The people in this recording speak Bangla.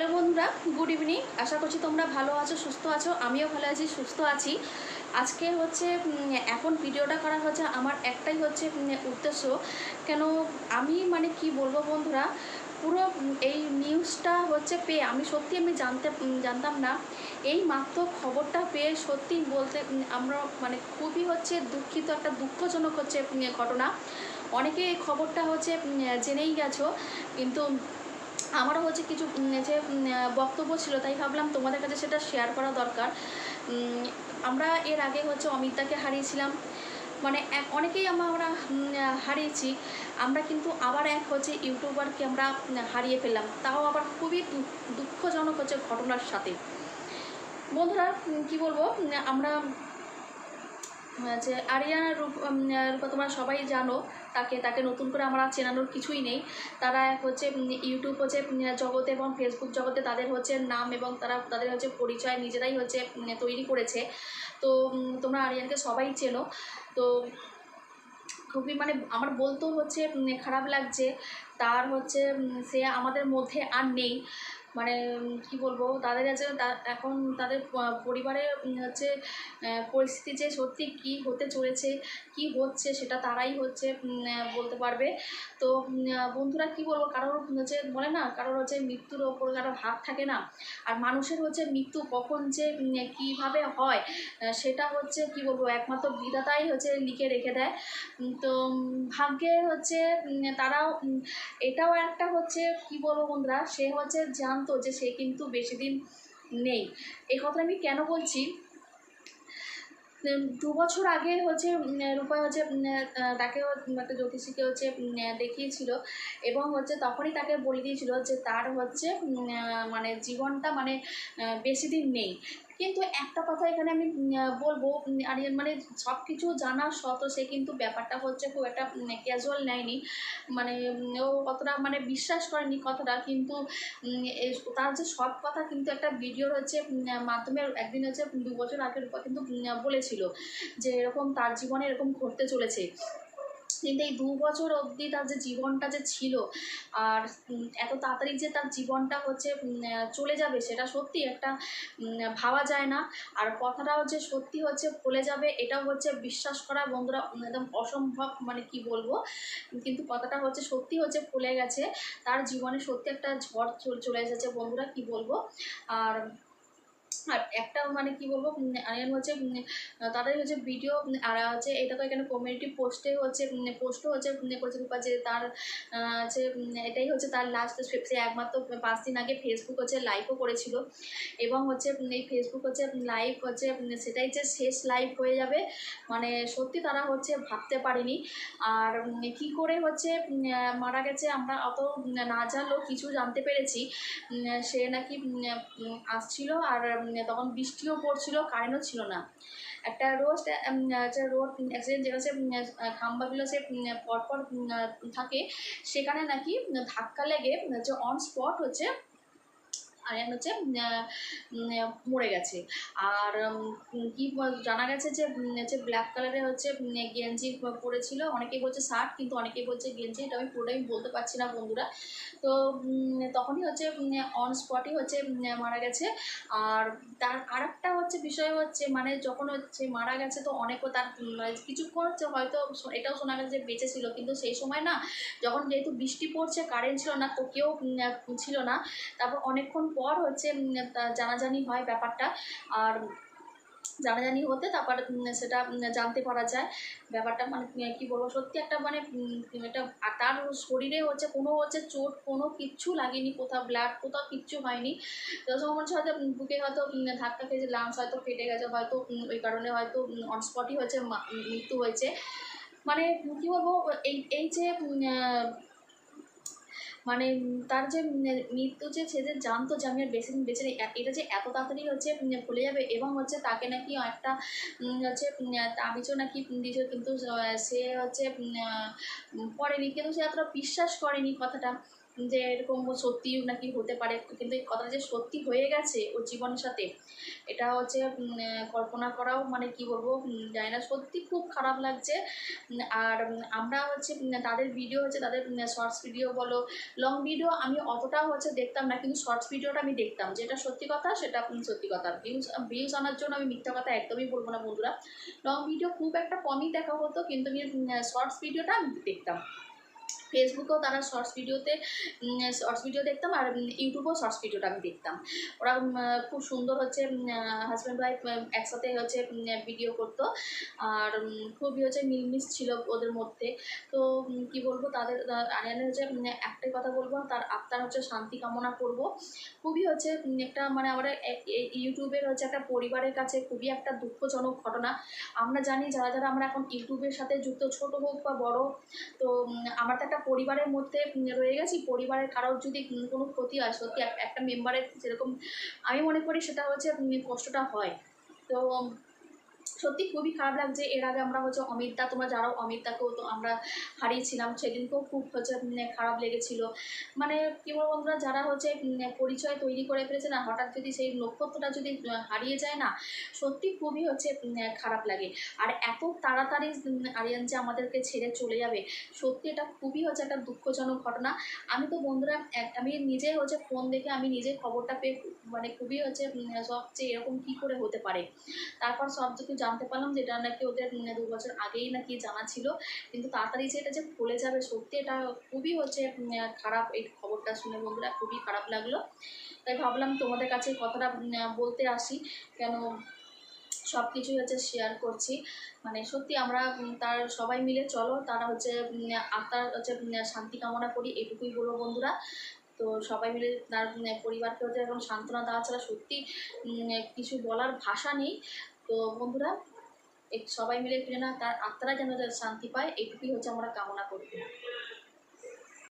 হ্যালো বন্ধুরা গুড ইভিনিং আশা করছি তোমরা ভালো আছো, সুস্থ আছো, আমিও ভালো আছি, সুস্থ আছি। আজকে হচ্ছে এখন ভিডিওটা করা হচ্ছে, আমার একটাই হচ্ছে উদ্দেশ্য। কেন আমি মানে কি বলব বন্ধুরা, পুরো এই নিউজটা হচ্ছে পেয়ে, আমি সত্যি আমি জানতে জানতাম না। এই মাত্র খবরটা পেয়ে সত্যি বলতে আমরা মানে খুবই হচ্ছে দুঃখিত, একটা দুঃখজনক হচ্ছে ঘটনা। অনেকে এই খবরটা হচ্ছে জেনেই গেছো, কিন্তু আমারও হচ্ছে কিছু যে বক্তব্য ছিল, তাই ভাবলাম তোমাদের কাছে সেটা শেয়ার করা দরকার। আমরা এর আগে হচ্ছে অমিতাকে হারিয়েছিলাম। মানে অনেকেই আমরা হারিয়েছি। আমরা কিন্তু আবার এক হচ্ছে ইউটিউবারকে আমরা হারিয়ে ফেললাম। তাও আবার খুবই দুঃখজনক হচ্ছে ঘটনার সাথে। বন্ধুরা কি বলব? আমরা যে আরিয়ানা রূপ তোমরা সবাই জানো, তাকে তাকে নতুন করে আমরা চেনানোর কিছুই নেই। তারা হচ্ছে ইউটিউব হচ্ছে জগতে এবং ফেসবুক জগতে তাদের হচ্ছে নাম এবং তারা তাদের হচ্ছে পরিচয় নিজেরাই হচ্ছে তৈরি করেছে। তো তোমরা আরিয়ানকে সবাই চেনো। তো খুবই মানে আমার বলতেও হচ্ছে খারাপ লাগছে। তার হচ্ছে সে আমাদের মধ্যে আর নেই। মানে কি বলব, তাদের কাছে এখন তাদের পরিবারে হচ্ছে পরিস্থিতি যে সত্যি কি হতে চলেছে, কি হচ্ছে সেটা তারাই হচ্ছে বলতে পারবে। তো বন্ধুরা কি বলব, কারোর হচ্ছে, বলে না, কারোর হচ্ছে মৃত্যুর ওপর কারোর হাত থাকে না। আর মানুষের হচ্ছে মৃত্যু কখন যে কীভাবে হয় সেটা হচ্ছে, কি বলব, একমাত্র বিধাতাই হচ্ছে লিখে রেখে দেয়। তো ভাগ্যে হচ্ছে তারাও এটাও একটা হচ্ছে, কি বলব বন্ধুরা, সে হচ্ছে জানতো যে সে কিন্তু বেশি দিন নেই। এই কথা আমি কেন বলছি? দু বছর আগে হচ্ছে রূপা হচ্ছে তাকে একটা জ্যোতিষীকে হচ্ছে দেখিয়েছিল এবং হচ্ছে তখনই তাকে বলে দিয়েছিল যে তার হচ্ছে মানে জীবনটা মানে বেশি দিন নেই। কিন্তু একটা কথা এখানে আমি বলব আরিয়ান মানে সব কিছু জানা সত সে কিন্তু ব্যাপারটা হচ্ছে খুব একটা ক্যাজুয়াল নেয়নি। মানে ও কতটা মানে বিশ্বাস করেনি কথাটা, কিন্তু তার যে সব কথা কিন্তু একটা ভিডিওর হচ্ছে মাধ্যমে একদিন হচ্ছে দু বছর আগের কিন্তু বলেছিল যে এরকম তার জীবনে এরকম ঘটতে চলেছে। কিন্তু এই দু বছর অবধি তার যে জীবনটা যে ছিল, আর এত তাড়াতাড়ি যে তার জীবনটা হচ্ছে চলে যাবে সেটা সত্যি একটা ভাবা যায় না। আর কথাটাও যে সত্যি হচ্ছে ভুলে যাবে, এটাও হচ্ছে বিশ্বাস করা বন্ধুরা একদম অসম্ভব মানে কি বলব? কিন্তু কথাটা হচ্ছে সত্যি হচ্ছে ভুলে গেছে। তার জীবনে সত্যি একটা ঝড় চলে এসেছে বন্ধুরা, কি বলব? আর আর একটা মানে কি বলব উম, হচ্ছে তাদের হচ্ছে ভিডিও আর হচ্ছে এটা তো এখানে কমিউনিটি পোস্টে হচ্ছে পোস্টও হচ্ছে করেছে রূপা যে তার হচ্ছে এটাই হচ্ছে তার লাস্ট সে একমাত্র পাঁচ দিন আগে ফেসবুক হচ্ছে লাইভও করেছিল। এবং হচ্ছে এই ফেসবুক হচ্ছে লাইভ হচ্ছে সেটাই যে শেষ লাইভ হয়ে যাবে মানে সত্যি তারা হচ্ছে ভাবতে পারেনি। আর কি করে হচ্ছে মারা গেছে আমরা অত না জানলেও কিছু জানতে পেরেছি। সে নাকি আসছিল আর তখন বৃষ্টিও পড়ছিল কারেন্টও ছিল না। একটা রোজ একটা রোড অ্যাক্সিডেন্ট যেটা সে খাম্বাগুলো সে পরপর থাকে, সেখানে নাকি ধাক্কা লেগে, যে অন স্পট হচ্ছে আরিয়ান হচ্ছে মরে গেছে। আর কি জানা গেছে যে হচ্ছে ব্ল্যাক কালারের হচ্ছে গেঞ্জি পরেছিল। অনেকেই বলছে শার্ট, কিন্তু অনেকেই বলছে গেঞ্জি। এটা আমি পুরোটাই বলতে পারছি না বন্ধুরা। তো তখনই হচ্ছে অন স্পটই হচ্ছে মারা গেছে। আর তার আর একটা হচ্ছে বিষয় হচ্ছে মানে যখন হচ্ছে মারা গেছে, তো অনেকও তার মানে কিছুক্ষণ হচ্ছে হয়তো এটাও শোনা গেছে যে বেঁচে ছিল। কিন্তু সেই সময় না, যখন যেহেতু বৃষ্টি পড়ছে কারেন্ট ছিল না, তো কেউ ছিল না। তারপর অনেকক্ষণ পর হচ্ছে জানাজানি হয় ব্যাপারটা। আর জানাজানি হতে তারপর সেটা জানতে পারা যায় ব্যাপারটা। মানে কি বলব, সত্যি একটা মানে একটা তার শরীরে হচ্ছে কোনো হচ্ছে চোট, কোনো কিচ্ছু লাগেনি কোথাও ব্লাড কোথাও কিচ্ছু হয়নি। তো তখন হয়তো বুকে হয়তো ধাক্কা খেয়েছে লাংস হয়তো ফেটে গেছে, হয়তো ওই কারণে হয়তো অন স্পটই হয়েছে মৃত্যু হয়েছে। মানে কী বলব, এই এই যে মানে তার যে মৃত্যু যে সে যে জানতো যে আমি আর বেশি দিন এটা যে এত তাড়াতাড়ি হচ্ছে ভুলে যাবে এবং হচ্ছে তাকে নাকি একটা হচ্ছে তাবিজও নাকি দিয়েছিল কিন্তু সে হচ্ছে পড়েনি, কিন্তু সে এতটা বিশ্বাস করেনি কথাটা। যে এরকম সত্যি নাকি হতে পারে, কিন্তু এই কথাটা যে সত্যি হয়ে গেছে ওর জীবনের সাথে, এটা হচ্ছে কল্পনা করাও মানে কি বলব জানি না। সত্যি খুব খারাপ লাগছে। আর আমরা হচ্ছে তাদের ভিডিও হচ্ছে, তাদের শর্টস ভিডিও বলো লং ভিডিও আমি অতটাও হচ্ছে দেখতাম না, কিন্তু শর্টস ভিডিওটা আমি দেখতাম। যেটা সত্যি কথা, সেটা সত্যি কথা। ভিউজ ভিউজ আনার জন্য আমি মিথ্যা কথা একদমই বলব না বন্ধুরা। লং ভিডিও খুব একটা কমই দেখা হতো, কিন্তু আমি শর্টস ভিডিওটা দেখতাম। ফেসবুকেও তারা শর্টস ভিডিওতে শর্টস ভিডিও দেখতাম আর ইউটিউবেও শর্টস ভিডিওটা আমি দেখতাম। ওরা খুব সুন্দর হচ্ছে হাজব্যান্ড ওয়াইফ একসাথে হচ্ছে ভিডিও করতো। আর খুবই হচ্ছে মিলমিশ ছিল ওদের মধ্যে। তো কি বলব, তাদের আরিয়ানের হচ্ছে একটাই কথা বলব, তার আত্মার হচ্ছে শান্তি কামনা করব। খুবই হচ্ছে একটা মানে এ- ইউটিউবের হচ্ছে একটা পরিবারের কাছে খুবই একটা দুঃখজনক ঘটনা। আমরা জানি, যারা যারা আমরা এখন ইউটিউবের সাথে যুক্ত, ছোট হোক বা বড় তো আমার তো একটা পরিবারের মধ্যে রয়ে গেছি, পরিবারের কারোর যদি কোনো ক্ষতি হয়, সত্যি একটা মেম্বারের যেরকম, আমি মনে করি সেটা হচ্ছে কষ্টটা হয়। তো সত্যি খুবই খারাপ লাগছে। এর আগে আমরা হচ্ছে অমিতদা, তোমরা যারাও অমিতদাকেও তো আমরা হারিয়েছিলাম, সেদিনকেও খুব হচ্ছে খারাপ লেগেছিল। মানে কি বলব বন্ধুরা, যারা হচ্ছে পরিচয় তৈরি করে ফেলেছে না, হঠাৎ যদি সেই নক্ষত্রটা যদি হারিয়ে যায় না, সত্যি খুবই হচ্ছে খারাপ লাগে। আর এত তাড়াতাড়ি আরিয়ান যে আমাদেরকে ছেড়ে চলে যাবে, সত্যি এটা খুবই হচ্ছে একটা দুঃখজনক ঘটনা। আমি তো বন্ধুরা আমি নিজে হচ্ছে ফোন দেখে আমি নিজে খবরটা পেয়ে মানে খুবই হচ্ছে সব যে এরকম কী করে হতে পারে। তারপর সব কিছু জানতে পারলাম যে এটা নাকি ওদের উম, দু বছর আগেই নাকি জানা ছিল। কিন্তু তাড়াতাড়ি যে এটা যে খুলে যাবে সত্যি এটা খুবই হচ্ছে খারাপ এই খবরটা শুনে বন্ধুরা খুবই খারাপ লাগল। তাই ভাবলাম তোমাদের কাছে কথাটা বলতে আসি। কেন সব কিছুই হচ্ছে শেয়ার করছি। মানে সত্যি আমরা তার সবাই মিলে চলো তারা হচ্ছে আত্মার হচ্ছে শান্তি কামনা করি এটুকুই বলব বন্ধুরা। তো সবাই মিলে তার পরিবারকে হচ্ছে এখন সান্ত্বনা দেওয়া ছাড়া সত্যি কিছু বলার ভাষা নেই। তো বন্ধুরা সবাই মিলে না, তার আত্মারা যেন শান্তি পায়, এইটুকুই হচ্ছে আমরা কামনা করি।